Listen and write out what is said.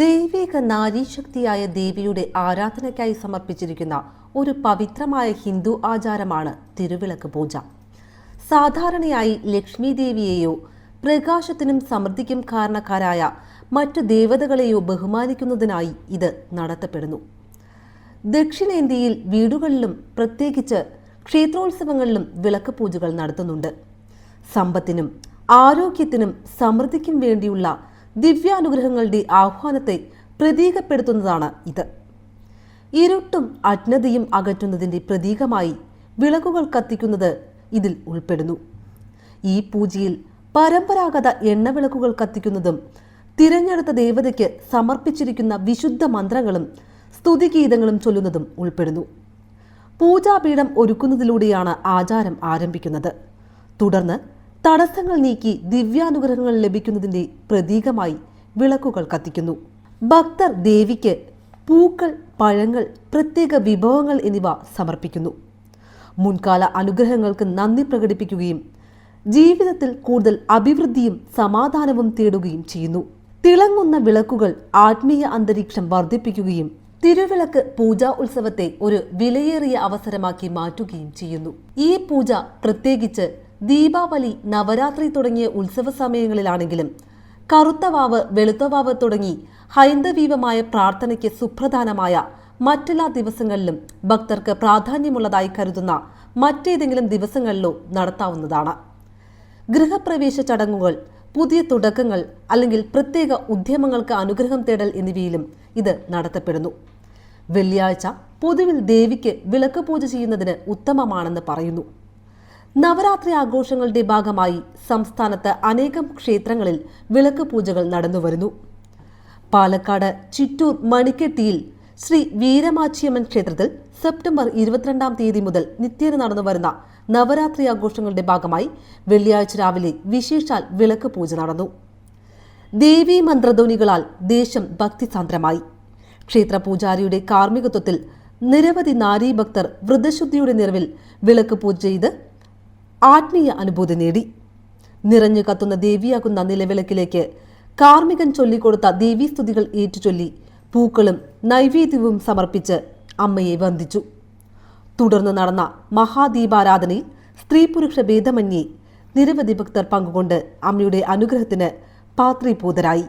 ദൈവിക നാരീശക്തിയായ ദേവിയുടെ ആരാധനയ്ക്കായി സമർപ്പിച്ചിരിക്കുന്ന ഒരു പവിത്രമായ ഹിന്ദു ആചാരമാണ് തിരുവിളക്ക് പൂജ. സാധാരണയായി ലക്ഷ്മി ദേവിയെയോ പ്രകാശത്തിനും സമൃദ്ധിക്കും കാരണക്കാരായ മറ്റു ദേവതകളെയോ ബഹുമാനിക്കുന്നതിനായി ഇത് നടത്തപ്പെടുന്നു. ദക്ഷിണേന്ത്യയിൽ വീടുകളിലും പ്രത്യേകിച്ച് ക്ഷേത്രോത്സവങ്ങളിലും വിളക്ക് പൂജകൾ നടത്തുന്നുണ്ട്. സമ്പത്തിനും ആരോഗ്യത്തിനും സമൃദ്ധിക്കും വേണ്ടിയുള്ള ദിവ്യാനുഗ്രഹങ്ങളുടെ ആഹ്വാനത്തെ പ്രതീകപ്പെടുത്തുന്നതാണ് ഇത്. ഇരുട്ടും അജ്ഞതയും അകറ്റുന്നതിന്റെ പ്രതീകമായി വിളക്കുകൾ കത്തിക്കുന്നത് ഇതിൽ ഉൾപ്പെടുന്നു. ഈ പൂജയിൽ പരമ്പരാഗത എണ്ണവിളക്കുകൾ കത്തിക്കുന്നതും തിരഞ്ഞെടുത്ത ദേവതയ്ക്ക് സമർപ്പിച്ചിരിക്കുന്ന വിശുദ്ധ മന്ത്രങ്ങളും സ്തുതിഗീതങ്ങളും ചൊല്ലുന്നതും ഉൾപ്പെടുന്നു. പൂജാപീഠം ഒരുക്കുന്നതിലൂടെയാണ് ആചാരം ആരംഭിക്കുന്നത്. തുടർന്ന് തടസ്സങ്ങൾ നീക്കി ദിവ്യാനുഗ്രഹങ്ങൾ ലഭിക്കുന്നതിന്റെ പ്രതീകമായി വിളക്കുകൾ കത്തിക്കുന്നു. ഭക്തർ ദേവിക്ക് പൂക്കൾ പഴങ്ങൾ പ്രത്യേക വിഭവങ്ങൾ എന്നിവ സമർപ്പിക്കുന്നു. മുൻകാല അനുഗ്രഹങ്ങൾക്ക് നന്ദി പ്രകടിപ്പിക്കുകയും ജീവിതത്തിൽ കൂടുതൽ അഭിവൃദ്ധിയും സമാധാനവും തേടുകയും ചെയ്യുന്നു. തിളങ്ങുന്ന വിളക്കുകൾ ആത്മീയ അന്തരീക്ഷം വർദ്ധിപ്പിക്കുകയും തിരുവിളക്ക് പൂജാ ഉത്സവത്തെ ഒരു വിലയേറിയ അവസരമാക്കി മാറ്റുകയും ചെയ്യുന്നു. ഈ പൂജ പ്രത്യേകിച്ച് ദീപാവലി നവരാത്രി തുടങ്ങിയ ഉത്സവ സമയങ്ങളിലാണെങ്കിലും കറുത്തവാവ് വെളുത്തവാവ് തുടങ്ങി ഹൈന്ദവീപമായ പ്രാർത്ഥനയ്ക്ക് സുപ്രധാനമായ മറ്റെല്ലാ ദിവസങ്ങളിലും ഭക്തർക്ക് പ്രാധാന്യമുള്ളതായി കരുതുന്ന മറ്റേതെങ്കിലും ദിവസങ്ങളിലോ നടത്താവുന്നതാണ്. ഗൃഹപ്രവേശ ചടങ്ങുകൾ പുതിയ തുടക്കങ്ങൾ അല്ലെങ്കിൽ പ്രത്യേക ഉദ്യമങ്ങൾക്ക് അനുഗ്രഹം തേടൽ എന്നിവയിലും ഇത് നടത്തപ്പെടുന്നു. വെള്ളിയാഴ്ച പൊതുവിൽ ദേവിക്ക് വിളക്ക് പൂജ ചെയ്യുന്നതിന് ഉത്തമമാണെന്ന് പറയുന്നു. നവരാത്രി ആഘോഷങ്ങളുടെ ഭാഗമായി സംസ്ഥാനത്ത് അനേകം ക്ഷേത്രങ്ങളിൽ വിളക്ക് പൂജകൾ നടന്നുവരുന്നു. പാലക്കാട് ചിറ്റൂർ മണിക്കെട്ടിയിൽ ശ്രീ വീരമാച്ചിയമ്മൻ ക്ഷേത്രത്തിൽ സെപ്റ്റംബർ ഇരുപത്തിരണ്ടാം തീയതി മുതൽ നിത്യേന നടന്നു വരുന്ന നവരാത്രി ആഘോഷങ്ങളുടെ ഭാഗമായി വെള്ളിയാഴ്ച രാവിലെ വിശേഷാൽ വിളക്ക് പൂജ നടന്നു. ദേവീ മന്ത്രധ്വനികളാൽ ദേശം ഭക്തിസാന്ദ്രമായി. ക്ഷേത്ര പൂജാരിയുടെ കാർമ്മികത്വത്തിൽ നിരവധി നാരീഭക്തർ വ്രതശുദ്ധിയുടെ നിറവിൽ വിളക്ക് പൂജ ചെയ്ത് ആത്മീയ അനുഭൂതി നേടി. നിറഞ്ഞു കത്തുന്ന ദേവിയാകുന്ന നിലവിളക്കിലേക്ക് കാർമികൻ ചൊല്ലിക്കൊടുത്ത ദേവീസ്തുതികൾ ഏറ്റുചൊല്ലി പൂക്കളും നൈവേദ്യവും സമർപ്പിച്ച് അമ്മയെ വന്ദിച്ചു. തുടർന്ന് നടന്ന മഹാദീപാരാധനയിൽ സ്ത്രീ പുരുഷ ഭേദമന്യേ നിരവധി ഭക്തർ പങ്കുകൊണ്ട് അമ്മയുടെ അനുഗ്രഹത്തിന് പാത്രീഭൂതരായി.